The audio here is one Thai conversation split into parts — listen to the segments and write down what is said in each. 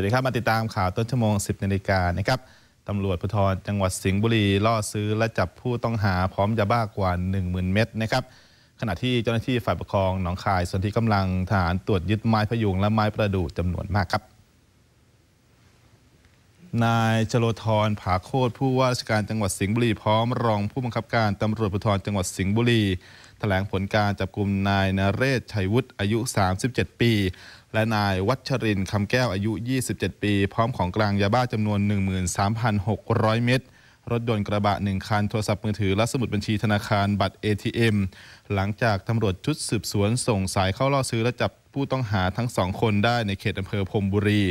วัสดีครับ มาติดตามข่าวต้นชั่วโมง 10นาฬิกานะครับตำรวจภูธรจังหวัดสิงห์บุรีล่อซื้อและจับผู้ต้องหาพร้อมยาบ้ากว่า 10,000 เม็ดนะครับขณะที่เจ้าหน้าที่ฝ่ายปกครองหนองคายส่วนที่กำลังทหารตรวจยึดไม้พยุงและไม้ประดู่จำนวนมากครับ นายจโรธรผาโคตรผู้ว่าราชการจังหวัดสิงห์บุรีพร้อมรองผู้บังคับการตำรวจภูธรจังหวัดสิงห์บุรีแถลงผลการจับกลุ่มนายนเรศชัยวุฒิอายุ 37 ปี และนายวัชรินคำแก้วอายุ 27 ปี พร้อมของกลางยาบ้าจำนวน 13,600 เม็ดรถยนต์กระบะหนึ่งคัน โทรศัพท์มือถือ และสมุดบัญชีธนาคารบัตร ATM หลังจากตำรวจชุดสืบสวนส่งสายเข้าล่อซื้อและจับผู้ต้องหาทั้งสองคนได้ในเขตอำเภอพรมบุรี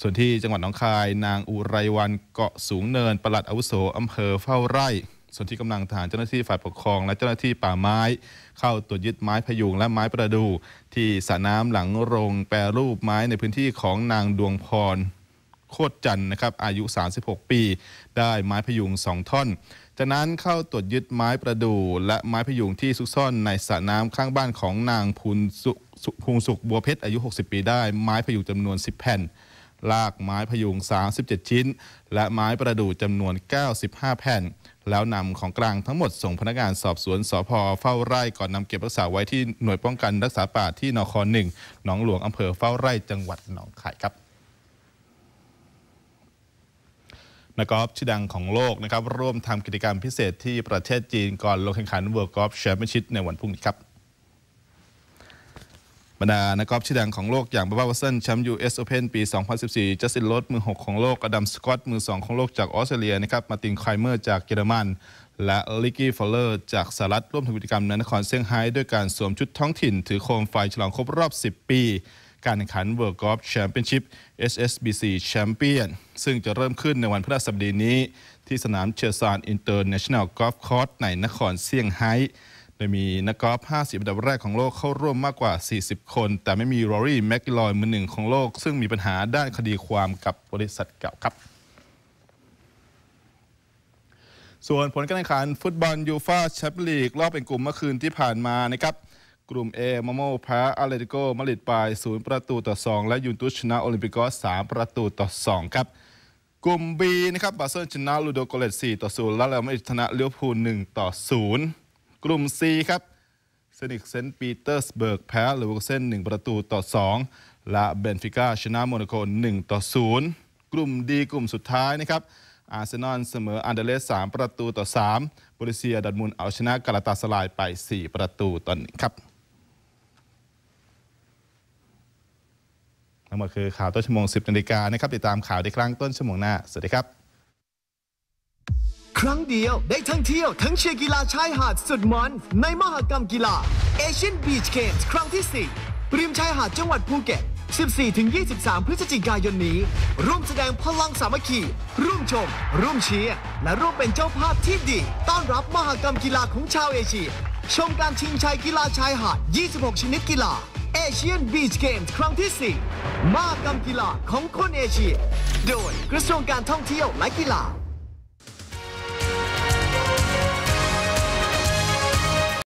ส่วนที่จังหวัดหนองคาย นางอุไรวันเกาะสูงเนินปลัดอาวุโสอำเภอเฝ้าไร่ ส่วนที่กำลังทหารเจ้าหน้าที่ฝ่ายปกครอง และเจ้าหน้าที่ป่าไม้ เข้าตรวจยึดไม้พยุงและไม้ประดู่ที่สระน้ำหลังโรงแปรรูปไม้ในพื้นที่ของนางดวงพรโคตรจันนะครับอายุ 36 ปี ได้ไม้พยุง 2 ท่อน จากนั้นเข้าตรวจยึดไม้ประดู่และไม้พยุงที่ซุกซ่อนในสระน้ำข้างบ้านของนางพูนสุสุภูงสุขบัวเพชรอายุ 60 ปีได้ไม้พยุงจำนวน 10 แผ่น ลากไม้พยุง 37 ชิ้น และไม้ประดู่จำนวน 95 แผ่น แล้วนำของกลางทั้งหมดส่งพนักงานสอบสวนสพเฝ้าไร่ก่อนนำเก็บรักษาไว้ที่หน่วยป้องกันรักษาป่าที่นครหนึ่งหนองหลวงอำเภอเฝ้าไร่จังหวัดหนองคายครับนักกอล์ฟชื่อดังของโลกนะครับร่วมทำกิจกรรมพิเศษที่ประเทศจีนก่อนลงแข่งขัน World Golf Championship ในวันพรุ่งนี้ครับบ รรดานักกอล์ฟชื่อดังของโลกอย่างบับาวัตสันแชมป์ US Open ปี 2014 จัสตินโรดมือ 6 ของโลก อดัมสกอตมือ 2 ของโลกจากออสเตรเลียนะครับ มาตินไคลเมอร์จากเยอรมัน และลิกกี้ฟอลเลอร์จากสหรัฐร่วมทำกิจกรรมในนครเซี่ยงไฮ้ด้วยการสวมชุดท้องถิ่น ถือโคมไฟฉลองครบรอบ 10 ปี การแข่งขัน World Golf Championship SSBC Champion ซึ่งจะเริ่มขึ้นในวันพฤหัสบดีนี้ ที่สนามเชอร์ซานอินเตอร์เนชั่นแนลกอล์ฟคอร์สในนครเซี่ยงไฮ้ โดยมีนักกอล์ฟ50อันดับแรกของโลกเข้าร่วมมากกว่า 40 คน แต่ไม่มีรอรี่แมคกิลอยมือหนึ่งของโลก ซึ่งมีปัญหาด้านคดีความกับบริษัทเก่าครับส่วนผลการแข่งขันฟุตบอลยูฟาแชมเปี้ยนลีกรอบเป็นกลุ่มเมื่อคืนที่ผ่านมานะครับกลุ่ม A มาโมแพ้อาเลติโกมาดริดไป0ประตูต่อ 2 และยูนตุสชนะโอลิมปิกอส3ประตูต่อ 2 ครับ กลุ่ม B นะครับบาเซโลนาชนะลูโดโกเลต4ต่อ 0 และเรอัลมาดริดชนะเลิเวพูล1ต่อ 0 กลุ่ม C ครับเซนิกเซนต์ปีเตอร์สเบิร์กแพ้เลเวอร์เซน1ประตูต่อ 2 และเบนฟิก้าชนะโมนาโก1ต่อ 0 กลุ่ม D กลุ่มสุดท้ายนะครับอาร์เซนอลเสมออันเดเลส3ประตูต่อ3บริเซียดัดมุนเอาชนะกาลาตาสลายไป 4 ประตูต่อ1ครับทั้งหมดคือข่าวต้นชั่วโมง 10นาฬิกานะครับ ติดตามข่าวได้ครั้งต้นชั่วโมงหน้า สวัสดีครับ ครั้งเดียวได้ทั้งเที่ยวทั้งเชียร์กีฬาชายหาดสุดมันในมหกรรมกีฬา Asian Beach Games ครั้งที่ 4 ริมชายหาดจังหวัดภูเก็ต 14-23 พฤศจิกายนนี้ ร่วมแสดงพลังสามัคคี ร่วมชม ร่วมเชียร์และร่วมเป็นเจ้าภาพที่ดี ต้อนรับมหกรรมกีฬาของชาวเอเชีย ชมการชิงชัยกีฬาชายหาด 26 ชนิดกีฬา Asian Beach Games ครั้งที่ 4 มหกรรมกีฬาของคนเอเชีย โดยกระทรวงการท่องเที่ยวและกีฬา